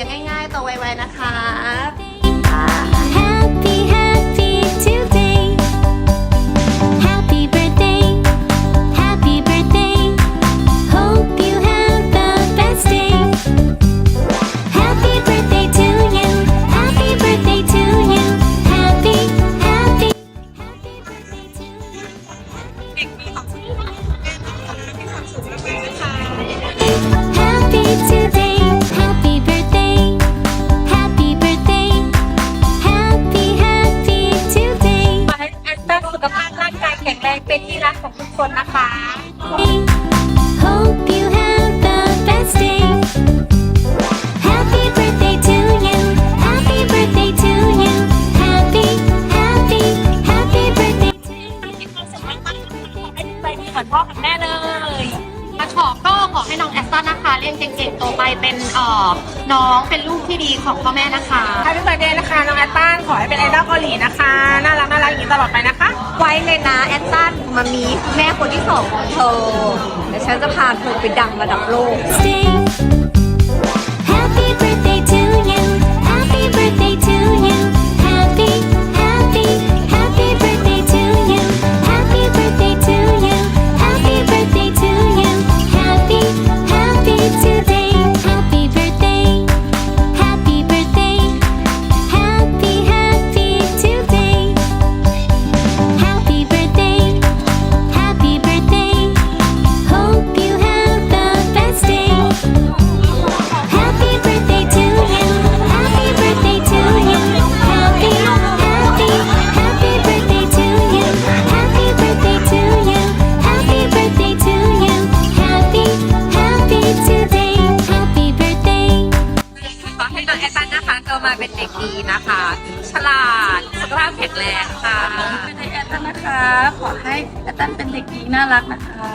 ยนง่ายๆโตไวๆนะคะเด็กมีสอง ของทุกคนนะคะ Hope you have the best day. Happy birthday to you. Happy birthday to you. Happy, happy, happy birthday to you. มีความสุขมากๆขอให้ใจดีเหมือนพ่อกับแม่เลยมาขอก็ขอให้น้องแอสตันนะคะ เรียนเก่งๆโตไปเป็นเอ่อน้องเป็นลูกที่ดีของพ่อแม่นะคะ h a p p ี b เบ t ร์ a เดย์นะคะ น้องแอตตันขอให้เป็นไอดอลเกาหลีนะคะ น่ารักน่ารักอย่างนี้ตลอดไปนะคะ ไว้เลยนะแอตตันมามีแม่คนที่สองของเธอ แต่ฉันจะพาเธอไปดังระดับโลก กดีนะคะ ฉลาดสุขภาพแข็งแรงค่ะเป็นไอแอตตันนะคะ ขอให้แอตตันเป็นเด็กดีน่ารักนะคะ